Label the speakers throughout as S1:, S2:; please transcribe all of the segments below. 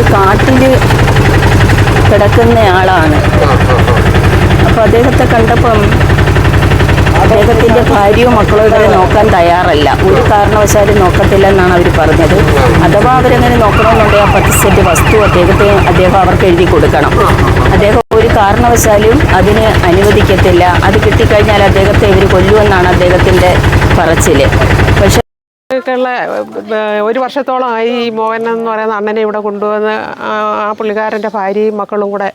S1: ഒരു കാട്ടിൽ കിടക്കുന്നയാളാണ് അപ്പോൾ അദ്ദേഹത്തെ കണ്ടപ്പം അദ്ദേഹത്തിന്റെ ഭാര്യയും മക്കളും ഇവരെ നോക്കാൻ തയ്യാറല്ല. ഒരു കാരണവശാലും നോക്കത്തില്ലെന്നാണ് അവർ പറഞ്ഞത്. അഥവാ അവരങ്ങനെ നോക്കണമെന്നുണ്ടെങ്കിൽ ആ പത്ത് സെന്റ് വസ്തു അദ്ദേഹത്തെ അദ്ദേഹം അവർക്ക് എഴുതി കൊടുക്കണം. അദ്ദേഹം ഒരു കാരണവശാലും അതിന് അനുവദിക്കത്തില്ല. അത് കിട്ടിക്കഴിഞ്ഞാൽ അദ്ദേഹത്തെ ഇവർ കൊല്ലുമെന്നാണ് അദ്ദേഹത്തിന്റെ പറച്ചിൽ. പക്ഷെ
S2: ഏഹ്, ഒരു വർഷത്തോളമായി ഈ മോഹൻ എന്ന് പറയുന്ന അണ്ണനെ ഇവിടെ കൊണ്ടുവന്ന് ആ പുള്ളിക്കാരന്റെ ഭാര്യയും മക്കളും കൂടെ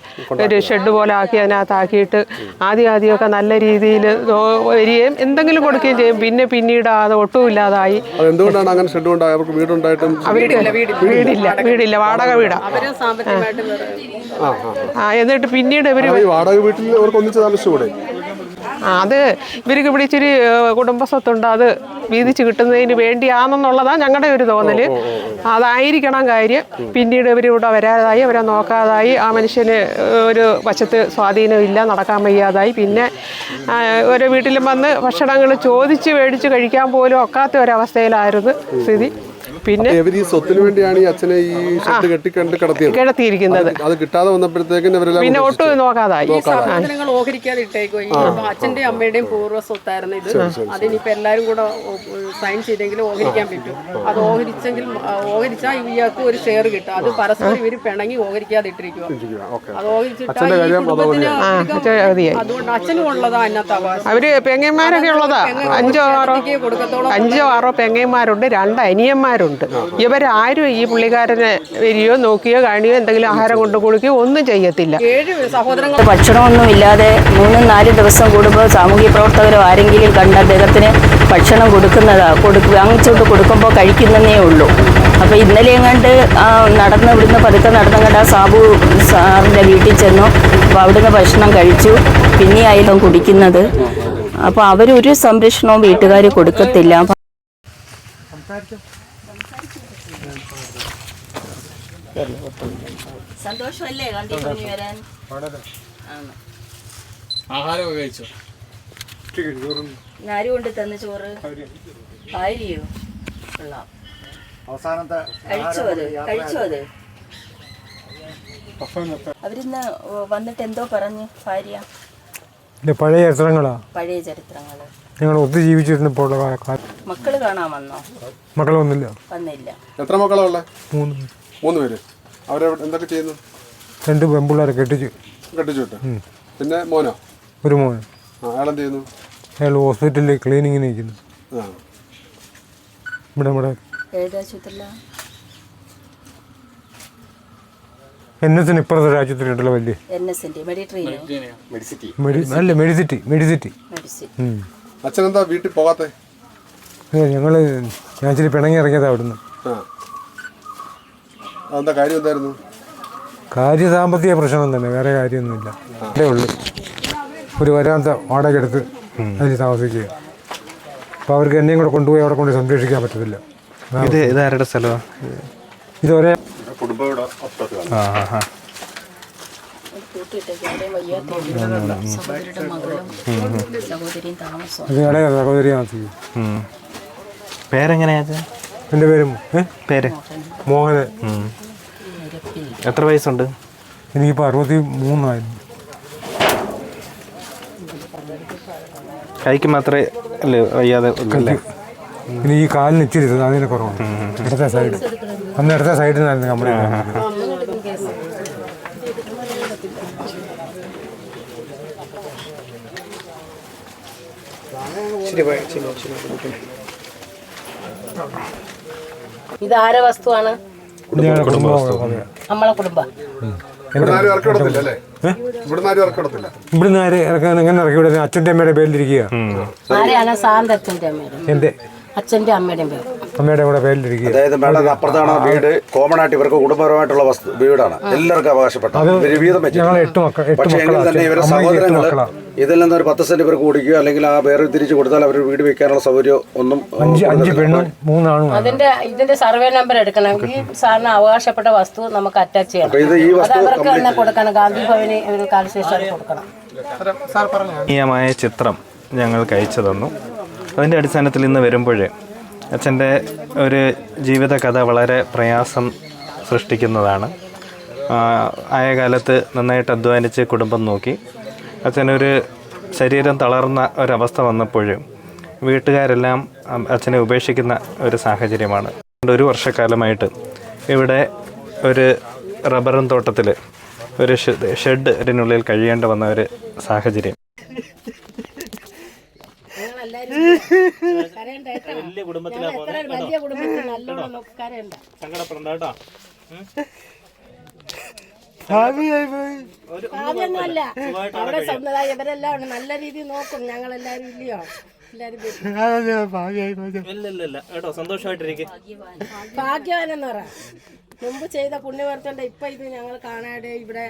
S2: ഒരു ഷെഡ് പോലെ ആക്കി അതിനകത്താക്കിയിട്ട് ആദ്യം ആദ്യമൊക്കെ നല്ല രീതിയിൽ വരികയും എന്തെങ്കിലും കൊടുക്കുകയും ചെയ്യും. പിന്നെ പിന്നീട് അത് ഒട്ടുമില്ലാതായി.
S3: എന്തുകൊണ്ടാണ് അങ്ങനെ ഷെഡ് അവർക്ക് വീടുണ്ടായിട്ടും
S2: വീടില്ല വീടില്ല. വാടക വീടാ.
S3: ആ ആ.
S2: ആ എന്നിട്ട് പിന്നീട് ഇവർ
S3: വാടക വീട്ടിൽ അവർക്ക് ഒന്നിച്ച് താമസിച്ചുകൂടെ
S2: അത് ഇവർക്ക് ഇവിടെ ഇച്ചിരി കുടുംബസ്വത്തുണ്ട്. കുടുംബ സ്വത്തുണ്ട് അത് വീതിച്ച് കിട്ടുന്നതിന് വേണ്ടിയാണെന്നുള്ളതാണ് ഞങ്ങളുടെ ഒരു തോന്നൽ അതായിരിക്കണം കാര്യം. പിന്നീട് ഇവർ ഇവിടെ വരാതായി അവരെ നോക്കാതായി. ആ മനുഷ്യന് ഒരു വശത്ത് സ്വാധീനമില്ല നടക്കാൻ വയ്യാതായി. പിന്നെ ഓരോ വീട്ടിലും വന്ന് ഭക്ഷണങ്ങൾ ചോദിച്ച് മേടിച്ച് കഴിക്കാൻ പോലും ഒക്കാത്ത ഒരവസ്ഥയിലായിരുന്നു സ്ഥിതി. പിന്നെ
S3: ഇവർ ഈ സ്വത്തിന് വേണ്ടിയാണ് ഈ അച്ഛനെ ഈ സ്വത്ത് കെട്ടിക്കണ്ട് കിടത്തിയത്.
S2: കിടത്തിയിരിക്കുന്നത്.
S3: അത് കിട്ടാതെ വന്നപ്പോഴത്തേക്കും ഇവരെല്ലാം
S2: പിന്നെ ഒട്ടും നോക്കാതായി.
S4: സാധനങ്ങൾ ഓഹരിക്കാതെ ഇട്ടേക്കോ ഈ അച്ഛന്റെയും അമ്മയുടെയും പൂർവ സ്വത്തായിരുന്നു ഇത്. അതിനിപ്പോ എല്ലാരും കൂടെ സൈൻ ചെയ്തെങ്കിൽ ഓഹരിക്കാൻ പറ്റും. അത് ഓഹരിച്ചെങ്കിൽ ഓഹരിച്ചാൽ ഇയാൾക്ക് ഒരു ഷെയർ കിട്ടും. അത് പരസ്പരം ഇവർ പിണങ്ങി ഓഹരിക്കാതെ ഇട്ടിരിക്കുക
S3: ഓക്കെ.
S4: അത് ഓഹരിച്ചിട്ടാ ഈ അതുകൊണ്ട് അച്ഛനും ഉള്ളതാ അതിനകത്ത് അവകാശം.
S2: അവർ പെങ്ങന്മാരൊക്കെ ഉള്ളതാ. അഞ്ചോ ആറോ അഞ്ചോ ആറോ പെങ്ങന്മാരുണ്ട് രണ്ട് അനിയന്മാരുണ്ട്. ഇവരാരും ഈ പുള്ളിക്കാരനെ വരികയോ നോക്കിയോ കാണിയോ എന്തെങ്കിലും ആഹാരം കൊണ്ടു കൊടുക്കുകയോ ഒന്നും ചെയ്യത്തില്ല.
S1: ഭക്ഷണമൊന്നും ഇല്ലാതെ മൂന്നും നാലും ദിവസം കൂടുമ്പോൾ സാമൂഹ്യ പ്രവർത്തകരോ ആരെങ്കിലും കണ്ട അദ്ദേഹത്തിന് ഭക്ഷണം കൊടുക്കുന്നതാ കൊടുക്കുക വാങ്ങിച്ചുകൊണ്ട് കൊടുക്കുമ്പോൾ കഴിക്കുന്നതേ ഉള്ളൂ. അപ്പോൾ ഇന്നലെ എങ്ങാണ്ട് നടന്ന് ഇവിടുന്ന് പതുക്കെ നടന്നങ്ങണ്ട് ആ സാബു സാറിന്റെ വീട്ടിൽ ചെന്നു. അപ്പോൾ അവിടുന്ന് ഭക്ഷണം കഴിച്ചു. പിന്നെ ആയിരുന്നു കുടിക്കുന്നത്. അപ്പോൾ അവരൊരു സംരക്ഷണവും വീട്ടുകാർ കൊടുക്കത്തില്ല. സന്തോഷമല്ലേ വരാൻ
S5: കഴിച്ചോ?
S1: ആരും കൊണ്ട് തന്ന ചോറ്? ഭാര്യയോ? കൊള്ളാം.
S6: അവസാനത്തെ
S1: കഴിച്ചോ അത്? കഴിച്ചോ അത്? അവരിന്ന് വന്നിട്ട് എന്തോ പറഞ്ഞു ഭാര്യ?
S7: പഴയ ചരിത്രങ്ങളാ.
S1: പഴയ ചരിത്രങ്ങൾ.
S7: ഞങ്ങൾ ഒത്തു ജീവിച്ചിരുന്നപ്പോൾ
S1: മക്കൾ കാണാൻ വന്നോ?
S7: മക്കളൊന്നുമില്ല
S1: വന്നില്ല.
S3: എത്ര മക്കളാ ഉള്ളത്
S7: മൂന്ന്
S3: മൂന്ന് പേര്. അവരെ എന്തൊക്കെ ചെയ്യുന്നു?
S7: രണ്ട് പെൺപിള്ളേരെ കെട്ടിച്ചു.
S3: കെട്ടിച്ചു വിട്ടു. പിന്നെ മോനോ?
S7: ഒരു മോൻ.
S3: ആ അയാളെന്ത് ചെയ്യുന്നു?
S7: അയാൾ ഹോസ്പിറ്റലിൽ ക്ലീനിങ്ങിന് നിൽക്കുന്നു.
S3: ആ.
S7: ഇവിടെ
S1: ഏതാശുപത്രിയില
S7: എൻ എസിന് ഇപ്പുറത്തെ രാജ്യത്തിലുണ്ടല്ലോ വലിയ.
S1: എൻ എസിന്റെ
S7: മെഡി അല്ല മെഡിസിറ്റി മെഡിസിറ്റി. ഉം.
S3: അച്ഛനെന്താ വീട്ടിൽ പോകാത്തെ?
S7: ഞങ്ങൾ ഞാൻ ഇച്ചിരി പിണങ്ങി ഇറങ്ങിയതാ അവിടുന്ന്.
S3: ആ. അതെന്താ കാര്യം എന്തായിരുന്നു?
S7: കാര്യ സാമ്പത്തിക പ്രശ്നം തന്നെ വേറെ കാര്യമൊന്നുമില്ല. അതേ ഉള്ളു. ഒരു വരാന്ത വാടക എടുത്ത് അതിൽ താമസിക്കുക. അപ്പോൾ അവർക്ക് എന്നെയും കൂടെ കൊണ്ടുപോയി അവിടെ കൊണ്ട് സംരക്ഷിക്കാൻ പറ്റത്തില്ല.
S8: ഇത് ഇതാരുടെ സ്ഥലമാണ്
S7: ഇത് ഒരേ
S8: ആ ആ ആ
S1: സഹോദരിയും താമസം
S8: പേരെങ്ങനെയാ?
S7: എന്റെ പേര്
S8: പേര്?
S7: മോഹന്.
S8: എത്ര വയസ്സുണ്ട്?
S7: എനിക്കിപ്പോൾ അറുപത്തി മൂന്നായിരുന്നു
S8: കൈക്ക് മാത്രമേ അല്ലേ വയ്യാതെ പിന്നെ
S7: ഇനി ഈ കാലിന് ഇച്ചിരി അതിന് കുറവുണ്ട് ഇടത്തെ സൈഡ്. അന്ന് ഇടത്തെ സൈഡിൽ നിന്നായിരുന്നു കംപ്ലൈന്റ്
S9: ഇതാര വസ്തുവാണ്?
S7: ആരെ കുടുംബം അതെ.
S9: നമ്മളെ കുടുംബം.
S3: ഇവിടുന്ന് ആരും
S7: ഇറക്കാൻ എങ്ങനെ ഇറക്കി വിടുന്നത് അച്ഛന്റെ അമ്മയുടെ പേരിലിരിക്കുക.
S9: ആരെയാണ്? സാന്ത അച്ഛന്റെ അമ്മയുടെ
S7: എന്റെ
S9: അച്ഛന്റെ അമ്മയുടെയും പേര്.
S7: അമ്മയുടെ കൂടെ പേരിലിരിക്കുക.
S6: അതായത് മേഡം അപ്പുറത്താണ് വീട്. കോമൺ ആയിട്ട് ഇവർക്ക് കുടുംബപരമായിട്ടുള്ള വസ്തു വീടാണ്. എല്ലാവർക്കും അവകാശപ്പെട്ട
S7: അത്
S6: ഇവർ വീതം വെച്ചിട്ടുണ്ട്.
S7: ഞങ്ങൾ എട്ട് മക്കൾ എട്ട്
S6: പക്ഷേ എങ്കിൽ
S7: മക്കളാ
S6: തന്നെ ഇവരെ
S7: അമ്മയ്ക്ക് എട്ട്
S6: സഹോദരങ്ങൾ
S7: മക്കളാ.
S6: ഇതിൽ നിന്ന് ഒരു പത്ത് സെന്റ് ഇവർക്ക് കൊടുക്കുകയോ അല്ലെങ്കിൽ ആ വേറെ തിരിച്ചു കൊടുത്താൽ അവർ വീട് വെക്കാനുള്ള സൗകര്യം ഒന്നും
S7: അഞ്ച് അഞ്ച് പെണ്ണും മൂന്നാണും ആണ്.
S9: അതിന്റെ ഇതിന്റെ സർവേ നമ്പർ എടുക്കണമെങ്കിൽ സാറിന് അവകാശപ്പെട്ട വസ്തു നമുക്ക് അറ്റാച്ച് ചെയ്യണം.
S6: ഇത് ഈ
S9: അത്
S6: വസ്തു
S9: അവർക്ക് തന്നെ കൊടുക്കണം. ഗാന്ധി ഭവന് ഒരു കൊടുക്കണം.
S8: മായ ചിത്രം ഞങ്ങൾക്ക് അയച്ചു തന്നു. അതിന്റെ അടിസ്ഥാനത്തിൽ ഇന്ന് വരുമ്പോൾ അച്ഛന്റെ ഒരു ജീവിതകഥ വളരെ പ്രയാസം സൃഷ്ടിക്കുന്നതാണ്. ആയ കാലത്ത് നന്നായിട്ട് അധ്വാനിച്ച് കുടുംബം നോക്കി. അച്ഛനൊരു ശരീരം തളർന്ന ഒരവസ്ഥ വന്നപ്പോഴും വീട്ടുകാരെല്ലാം അച്ഛനെ ഉപേക്ഷിക്കുന്ന ഒരു സാഹചര്യമാണ്. ഒരു വർഷക്കാലമായിട്ട് ഇവിടെ ഒരു റബ്ബറും തോട്ടത്തിൽ ഒരു ഷെഡ് ഷെഡിനുള്ളിൽ കഴിയേണ്ടി വന്ന ഒരു സാഹചര്യം.
S9: വലിയ കുടുംബത്തിൽ നല്ലോണം നോക്കി കരയണ്ട. ഭാവിയൊന്നുമല്ല അവിടെ സ്വന്തമായി ഇവരെല്ലാം ഉണ്ട്. നല്ല രീതിയിൽ നോക്കും. ഞങ്ങളെല്ലാരും ഇല്ലയോ? എല്ലാരും
S8: കേട്ടോ സന്തോഷമായിട്ടിരിക്കും.
S9: ഭാഗ്യവാനെന്ന് പറ. മുമ്പ് ചെയ്ത പുണ്യവർത്തന്റെ ഇപ്പൊ ഇത് ഞങ്ങൾ കാണാതെ ഇവിടെ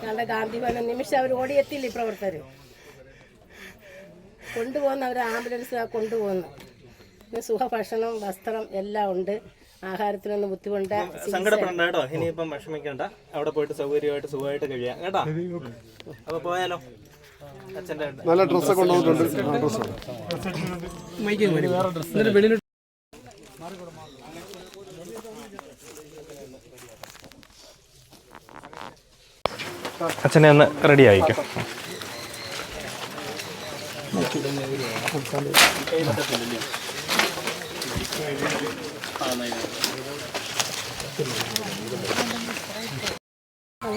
S9: ഞങ്ങളുടെ ഗാന്ധി ഭവനം നിമിഷം അവർ ഓടിയെത്തില്ല ഈ പ്രവർത്തകർ കൊണ്ടുപോകുന്ന അവർ ആംബുലൻസ് കൊണ്ടുപോകുന്നു. പിന്നെ സുഖഭക്ഷണം വസ്ത്രം എല്ലാം ഉണ്ട്. ആഹാരത്തിനൊന്നും ബുദ്ധിമുട്ട്
S8: സങ്കടപ്പെടണ്ട കേട്ടോ. ഇനിയിപ്പം വിഷമിക്കണ്ട. അവിടെ പോയിട്ട് സൗകര്യമായിട്ട് സുഖമായിട്ട് കഴിയാം. കേട്ടോ? അപ്പൊ പോയാലോ?
S3: നല്ല ഡ്രസ്സ് കൊണ്ടുവന്നിട്ടുണ്ട്.
S8: അച്ഛനെ ഒന്ന് റെഡി ആയിക്കും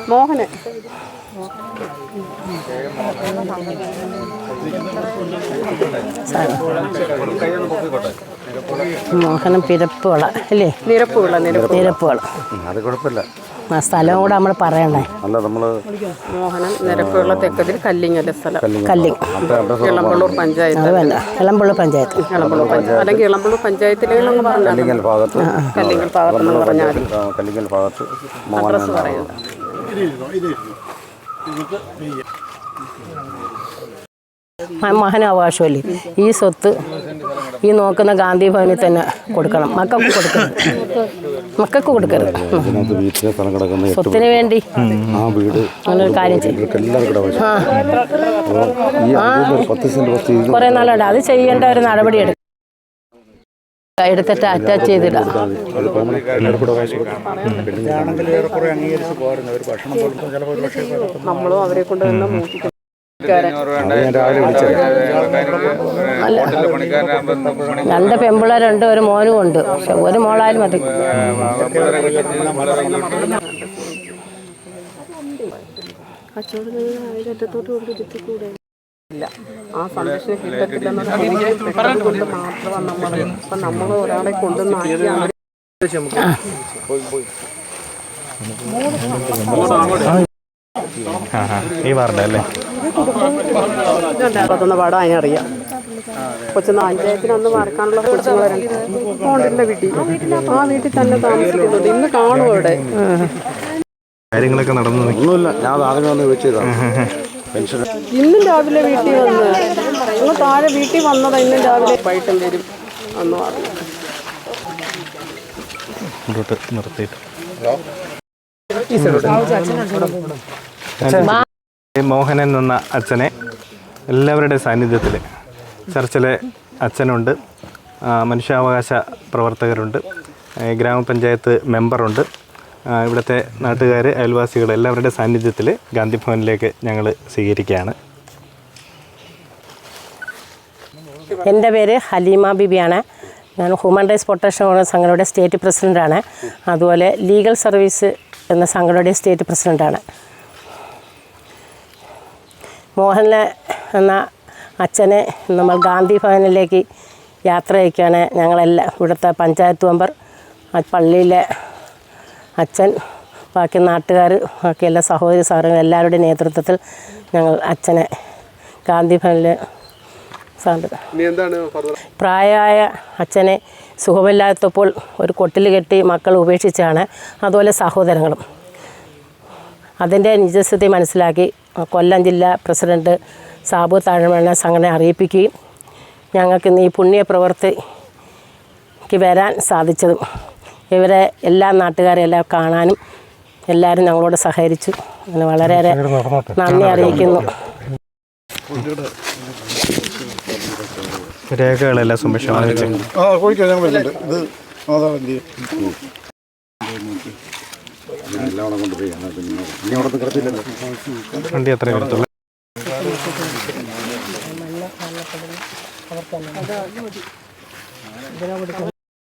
S4: മോഹന്.
S9: മോഹനം പിരപ്പുള്ള അല്ലേ?
S4: നിരപ്പുള്ള നിരപ്പുള്ള
S9: നിരപ്പുകൾ
S6: അത് കുഴപ്പമില്ല.
S9: സ്ഥലം കൂടെ നമ്മൾ പറയണേ.
S6: അല്ല നമ്മൾ
S4: മോഹനം നിരപ്പുള്ള തെക്കതിൽ കല്ലിങ്ങലെ സ്ഥലം.
S9: കല്ലിങ്
S4: ഇളമ്പള്ളൂർ പഞ്ചായത്ത്.
S9: അത് വേണ്ട. ഇളമ്പുള്ള പഞ്ചായത്ത്.
S4: ഇളമ്പള്ളൂർ പഞ്ചായത്ത്. അല്ലെങ്കിൽ ഇളമ്പള്ളൂർ പഞ്ചായത്തിലെന്നൊക്കെ പറഞ്ഞാൽ
S6: കല്ലിങ്ങൽ ഭാഗത്ത്.
S4: കല്ലിങ്ങൽ ഭാഗത്തെന്ന് പറഞ്ഞാൽ മതി
S6: ആ, കല്ലിങ്ങൽ ഭാഗത്ത് മോഹൻ എന്നാണ്
S9: മഹന അവകാശമല്ലേ ഈ സ്വത്ത് ഈ നോക്കുന്ന ഗാന്ധി ഭവനിൽ തന്നെ കൊടുക്കണം. മക്കൾക്ക് കൊടുക്കരുത് മക്കൾക്ക് കൊടുക്കരുത്. ഉം.
S6: ഇതിനകത്ത് വീട്ടിലെ സ്ഥലം കിടക്കുന്ന എട്ട്
S9: സ്വത്തിന് വേണ്ടി.
S6: ആ വീട്
S9: അങ്ങനൊരു കാര്യം ചെയ്യും.
S6: ഇവർക്ക് എല്ലാവർക്കും ഇവിടെ വശം. അപ്പോൾ ഈ അതിൽ ഒരു പത്ത് സെന്റ് വസ്തു ഇത്
S9: കുറെ നാളുണ്ട് അത് ചെയ്യേണ്ട ഒരു നടപടി എടുക്കും എടുത്തിട്ട് അറ്റാച്ച് ചെയ്തിടാം.
S6: അത് permanent എല്ലാവർക്കും കൂടെ അവകാശം കൊടുക്കണം.
S4: നമ്മളും അവരെ കൊണ്ട് തന്നെ
S9: രണ്ട് പെമ്പിള്ളേരുണ്ട് ഒരു മോനും ഉണ്ട്. പക്ഷെ ഒരു മോളായാലും മതി.
S4: ആ സംരക്ഷണം കിട്ടത്തില്ലെന്ന് കൊണ്ട് മാത്രമാണ് നമ്മൾ ഇപ്പം നമ്മൾ ഒരാളെ കൊണ്ടുവന്നാക്കിയാണ്
S8: ആ. ആ ഈ വാർഡ് അല്ലേ
S4: പത്തുന്ന പാടാൻ അതിനറിയാം. കൊച്ചുന്ന നാഞ്ചായത്തിനൊന്ന് മറക്കാനുള്ള കൊച്ചുങ്ങളരുണ്ട് ഫോണിന്റെ വീട്ടിൽ. ആ വീട്ടിൽ തന്നെ താമസിക്കുന്നുണ്ട്. ഇന്ന് കാണും അവിടെ.
S8: കാര്യങ്ങളൊക്കെ നടന്നു
S6: ഒന്നുമില്ല. ഞാൻ ആദ്യം ഒന്ന് പെൻഷൻ.
S4: ഇന്നും രാവിലെ വീട്ടിൽ വന്ന്. നിങ്ങൾ താഴെ വീട്ടിൽ വന്നതാ. ഇന്നും രാവിലെ വൈകിട്ടും വരും എന്ന് പറഞ്ഞു
S8: നിർത്തിയിട്ട്. മോഹനൻ എന്ന അച്ഛനെ എല്ലാവരുടെ സാന്നിധ്യത്തിൽ ചർച്ചിലെ അച്ഛനുണ്ട്. മനുഷ്യാവകാശ പ്രവർത്തകരുണ്ട്. ഗ്രാമപഞ്ചായത്ത് മെമ്പറുണ്ട്. ഇവിടുത്തെ നാട്ടുകാർ അയൽവാസികൾ എല്ലാവരുടെ സാന്നിധ്യത്തിൽ ഗാന്ധി ഭവനിലേക്ക് ഞങ്ങൾ സ്വീകരിക്കുകയാണ്.
S9: എന്റെ പേര് ഹലീമ ബിബിയാണ്. ഞാൻ ഹ്യൂമൻ റൈറ്റ്സ് പ്രൊട്ടക്ഷൻ സംഘടനയുടെ സ്റ്റേറ്റ് പ്രസിഡന്റാണ് അതുപോലെ ലീഗൽ സർവീസ് എന്ന സംഘടനയുടെ സ്റ്റേറ്റ് പ്രസിഡന്റാണ് മോഹൻലാൽ എന്ന അച്ഛനെ നമ്മൾ ഗാന്ധി ഭവനിലേക്ക് യാത്ര അയക്കുകയാണ്. ഞങ്ങളെല്ലാം ഇവിടുത്തെ പഞ്ചായത്ത് മെമ്പർ ആ പള്ളിയിലെ അച്ഛൻ ബാക്കി നാട്ടുകാർ ബാക്കി എല്ലാ സഹോദരി സഹോദരങ്ങൾ എല്ലാവരുടെയും നേതൃത്വത്തിൽ ഞങ്ങൾ അച്ഛനെ ഗാന്ധി ഭവനിൽ പ്രായമായ അച്ഛനെ സുഖമില്ലാത്തപ്പോൾ ഒരു കൊട്ടിൽ കെട്ടി മക്കൾ ഉപേക്ഷിച്ചാണ് അതുപോലെ സഹോദരങ്ങളും. അതിന്റെ നിജസ്ഥിതി മനസ്സിലാക്കി കൊല്ലം ജില്ലാ പ്രസിഡന്റ് സാബു താഴ്മണ്ണ സംഘടന അറിയിപ്പിക്കുകയും ഞങ്ങൾക്ക് ഇന്ന് ഈ പുണ്യ പ്രവൃത്തിക്ക് വരാൻ സാധിച്ചതും ഇവരെ എല്ലാ നാട്ടുകാരെ എല്ലാം കാണാനും എല്ലാവരും ഞങ്ങളോട് സഹകരിച്ചു. അങ്ങനെ വളരെയേറെ നന്ദി അറിയിക്കുന്നു.
S8: രേഖകളെല്ലാം സുഭിക്ഷമാണ്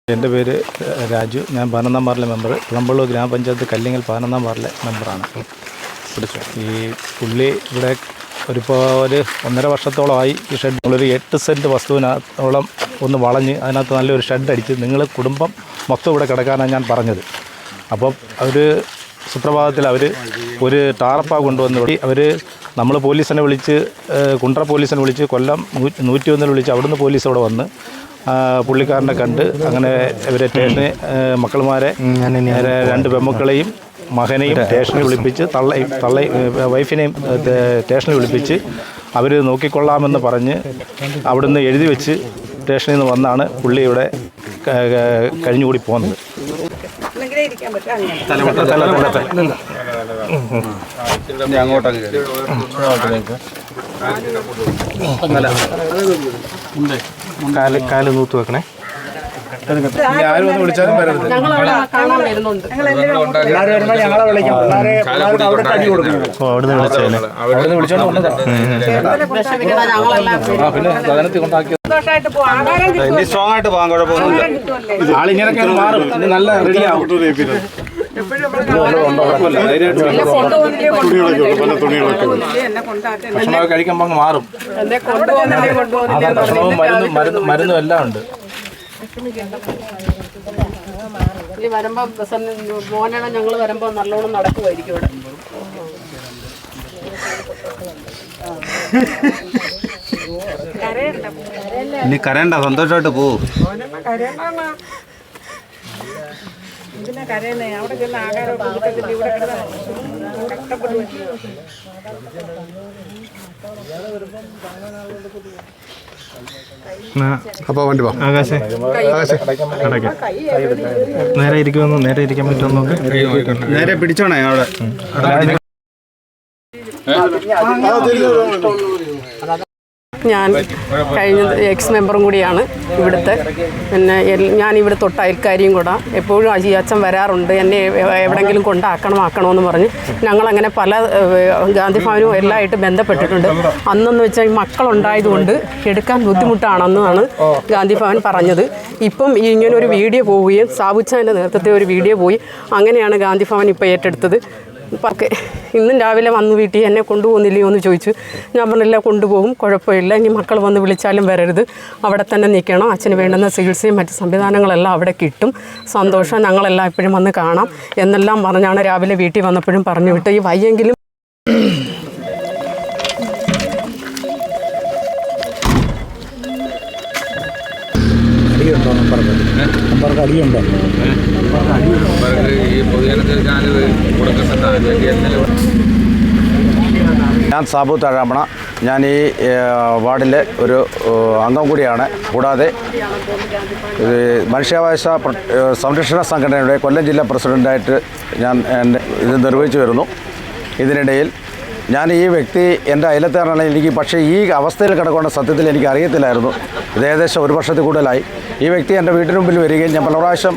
S5: എന്റെ പേര് രാജു. ഞാൻ പതിനൊന്നാം വാർഡിലെ മെമ്പർ. കുളമ്പള്ളൂർ ഗ്രാമപഞ്ചായത്ത് കല്ലിങ്ങൽ പതിനൊന്നാം വാർഡിലെ മെമ്പറാണ്. പിടിച്ചു. ഈ പുള്ളി ഇവിടെ ഒരു ഇപ്പോൾ ഒരു ഒന്നര വർഷത്തോളമായി ഈ ഷെഡ് ഒരു എട്ട് സെന്റ് വസ്തുവിനോളം ഒന്ന് വളഞ്ഞ് അതിനകത്ത് നല്ലൊരു ഷെഡ് അടിച്ച് നിങ്ങൾ കുടുംബം മൊത്തം ഇവിടെ കിടക്കാനാണ് ഞാൻ പറഞ്ഞത്. അപ്പം അവർ സുപ്രഭാതത്തിൽ അവർ ഒരു ടാർപ്പ കൊണ്ടുവന്ന് അവർ നമ്മൾ പോലീസിനെ വിളിച്ച് കുണ്ട്ര പോലീസിനെ വിളിച്ച് കൊല്ലം നൂറ്റി ഒന്നിൽ വിളിച്ച് അവിടുന്ന് പോലീസ് അവിടെ വന്ന് പുള്ളിക്കാരനെ കണ്ട് അങ്ങനെ ഇവരെ സ്റ്റേഷന് മക്കളുമാരെ രണ്ട് പെമ്മക്കളെയും മകനെയും സ്റ്റേഷനിൽ വിളിപ്പിച്ച് തള്ള തള്ള വൈഫിനെയും സ്റ്റേഷനിൽ വിളിപ്പിച്ച് അവർ നോക്കിക്കൊള്ളാമെന്ന് പറഞ്ഞ് അവിടുന്ന് എഴുതി വെച്ച് സ്റ്റേഷനിൽ നിന്ന് വന്നാണ് പുള്ളി ഇവിടെ കഴിഞ്ഞുകൂടി പോകുന്നത്
S8: കാൽ കാൽ നൂത്ത് വെക്കണേ.
S3: ആരും ഒന്ന് വിളിച്ചാലും വരരുത്.
S8: ഓ അവിടുന്ന് വിളിച്ചേനെ
S4: വിഷമിക്കണ ഞങ്ങളെല്ലാം
S5: ഇനി സ്ട്രോങ് ആയിട്ട് പോകാൻ കുഴപ്പമൊന്നുമില്ല. ആളിങ്ങനൊക്കെ മാറും. ഇനി നല്ല ഭക്ഷണമൊക്കെ കഴിക്കുമ്പോൾ മാറും. ഭക്ഷണവും മരുന്നും എല്ലാം ഉണ്ട്.
S4: ഈ വരുമ്പോ മോനെ ഞങ്ങൾ വരുമ്പോ നല്ലോണം നടക്കുമായിരിക്കും ഇവിടെ.
S5: ഇനി കരയണ്ട സന്തോഷമായിട്ട് പോവും.
S3: അപ്പോൾ വണ്ടി പോ
S8: ആകാശേ.
S3: ആകാശേ.
S8: അടയ്ക്ക് നേരെ ഇരിക്കുമെന്ന് നേരെ ഇരിക്കാൻ പറ്റുമെന്ന് നോക്ക്.
S5: നേരെ പിടിച്ചോണേ അവിടെ.
S4: ഞാൻ കഴിഞ്ഞ എക്സ് മെമ്പറും കൂടിയാണ് ഇവിടുത്തെ. പിന്നെ ഞാൻ ഇവിടെ തൊട്ട് അയൽക്കാരിയും കൂടെ. എപ്പോഴും അജി അച്ഛൻ വരാറുണ്ട്. എന്നെ എവിടെങ്കിലും കൊണ്ടാക്കണം ആക്കണമെന്ന് പറഞ്ഞ് ഞങ്ങളങ്ങനെ പല ഗാന്ധി ഭവനും എല്ലാമായിട്ട് ബന്ധപ്പെട്ടിട്ടുണ്ട്. അന്നെന്ന് വെച്ചാൽ മക്കളുണ്ടായതുകൊണ്ട് എടുക്കാൻ ബുദ്ധിമുട്ടാണെന്നാണ് ഗാന്ധി ഭവൻ പറഞ്ഞത്. ഇപ്പം ഇങ്ങനെ ഒരു വീഡിയോ പോവുകയും സാബുച്ചാന്റെ നേതൃത്വത്തിൽ ഒരു വീഡിയോ പോയി. അങ്ങനെയാണ് ഗാന്ധി ഭവൻ ഇപ്പോൾ ഏറ്റെടുത്തത്. പക്കെ. ഇന്നും രാവിലെ വന്ന് വീട്ടിൽ എന്നെ കൊണ്ടുപോകുന്നില്ലയോ എന്ന് ചോദിച്ചു. ഞാൻ പറഞ്ഞില്ല കൊണ്ടുപോകും കുഴപ്പമില്ല. ഇനി മക്കൾ വന്ന് വിളിച്ചാലും വരരുത്. അവിടെ തന്നെ നിൽക്കണം. അച്ഛന് വേണ്ടുന്ന ചികിത്സയും മറ്റ് സംവിധാനങ്ങളെല്ലാം അവിടെ കിട്ടും. സന്തോഷം ഞങ്ങളെല്ലാം എപ്പോഴും വന്ന് കാണാം. എന്നെല്ലാം പറഞ്ഞാണ് രാവിലെ വീട്ടിൽ വന്നപ്പോഴും പറഞ്ഞു വിട്ട് ഈ വയ്യെങ്കിലും
S6: ഞാൻ സാബു താഴാമണ. ഞാൻ ഈ വാർഡിലെ ഒരു അംഗം കൂടിയാണ്. കൂടാതെ മനുഷ്യാവകാശ സംരക്ഷണ സംഘടനയുടെ കൊല്ലം ജില്ലാ പ്രസിഡന്റായിട്ട് ഞാൻ എന്റെ ഇത് നിർവഹിച്ചു വരുന്നു. ഇതിനിടയിൽ ഞാൻ ഈ വ്യക്തി എന്റെ അയലത്താണ് എനിക്ക് പക്ഷേ ഈ അവസ്ഥയിൽ കിടക്കേണ്ട സത്യത്തിൽ എനിക്ക് അറിയത്തില്ലായിരുന്നു. ഇത് ഏകദേശം ഒരു വർഷത്തിൽ കൂടുതലായി. ഈ വ്യക്തി എന്റെ വീട്ടിന് മുമ്പിൽ വരികയും ഞാൻ പല പ്രാവശ്യം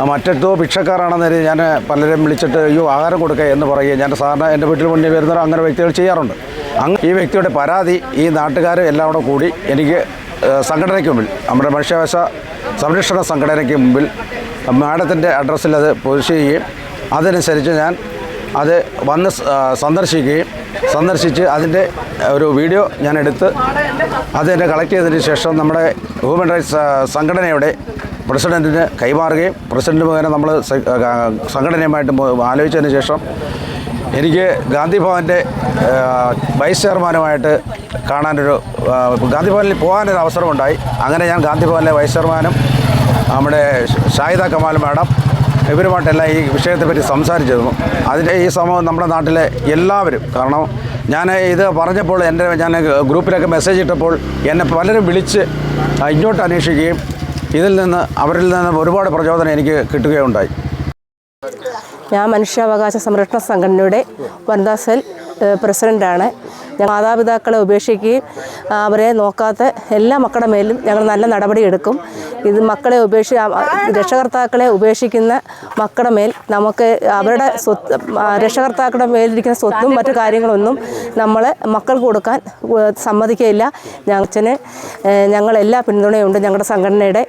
S6: ആ, മറ്റെടുത്തോ ഭിക്ഷക്കാരാണെന്ന് കരുതി ഞാൻ പലരും വിളിച്ചിട്ട് അയ്യോ ആഹാരം കൊടുക്കുക എന്ന് പറയുകയും ഞാൻ സാധാരണ എന്റെ വീട്ടിൽ മുന്നിൽ വരുന്നവർ അങ്ങനെ വ്യക്തികൾ ചെയ്യാറുണ്ട്. അങ്ങ് ഈ വ്യക്തിയുടെ പരാതി ഈ നാട്ടുകാർ എല്ലാം കൂടെ കൂടി എനിക്ക് സംഘടനയ്ക്ക് മുമ്പിൽ നമ്മുടെ മനുഷ്യാവകാശ സംരക്ഷണ സംഘടനയ്ക്ക് മുമ്പിൽ മാഡത്തിന്റെ അഡ്രസ്സിൽ അത് പോസ്റ്റ് ചെയ്യുകയും അതനുസരിച്ച് ഞാൻ അത് വന്ന് സന്ദർശിക്കുകയും സന്ദർശിച്ച് അതിന്റെ ഒരു വീഡിയോ ഞാൻ എടുത്ത് അതെന്നെ കളക്ട് ചെയ്തതിന് ശേഷം നമ്മുടെ ഹ്യൂമൻ റൈറ്റ്സ് സംഘടനയുടെ പ്രസിഡന്റിന് കൈമാറുകയും പ്രസിഡന്റ് മുഖേന നമ്മൾ സംഘടനയുമായിട്ട് ആലോചിച്ചതിന് ശേഷം എനിക്ക് ഗാന്ധി ഭവന്റെ വൈസ് ചെയർമാനുമായിട്ട് കാണാനൊരു ഗാന്ധി ഭവനിൽ പോകാനൊരു അവസരമുണ്ടായി അങ്ങനെ ഞാൻ ഗാന്ധി ഭവനിലെ വൈസ് ചെയർമാനും നമ്മുടെ ഷാഹിദ കമാൽ മാഡം ഇവരുമായിട്ടെല്ലാം ഈ വിഷയത്തെപ്പറ്റി സംസാരിച്ചിരുന്നു. അതിന്റെ ഈ സംഭവം നമ്മുടെ നാട്ടിലെ എല്ലാവരും കാരണം ഞാൻ ഇത് പറഞ്ഞപ്പോൾ എന്റെ ഞാൻ ഗ്രൂപ്പിലൊക്കെ മെസ്സേജ് ഇട്ടപ്പോൾ എന്നെ പലരും വിളിച്ച് ഇങ്ങോട്ട് അന്വേഷിക്കുകയും ഇതിൽ നിന്ന് അവരിൽ നിന്ന് ഒരുപാട് പ്രചോദനം എനിക്ക് കിട്ടുകയുണ്ടായി.
S9: ഞാൻ മനുഷ്യാവകാശ സംരക്ഷണ സംഘടനയുടെ വനിതാ സെൽ പ്രസിഡന്റാണ് ഞങ്ങൾ മാതാപിതാക്കളെ ഉപേക്ഷിക്കുകയും അവരെ നോക്കാത്ത എല്ലാ മക്കളുടെ മേലും ഞങ്ങൾ നല്ല നടപടി എടുക്കും
S10: ഇത് മക്കളെ ഉപേക്ഷി രക്ഷകർത്താക്കളെ ഉപേക്ഷിക്കുന്ന മക്കളുടെ മേൽ നമുക്ക് അവരുടെ സ്വത്ത് രക്ഷകർത്താക്കളുടെ മേലിരിക്കുന്ന സ്വത്തും മറ്റു കാര്യങ്ങളൊന്നും നമ്മൾ മക്കൾക്ക് കൊടുക്കാൻ സമ്മതിക്കുകയില്ല. ഞങ്ങൾ ഞങ്ങളെല്ലാ പിന്തുണയുണ്ട് ഞങ്ങളുടെ സംഘടനയുടെ.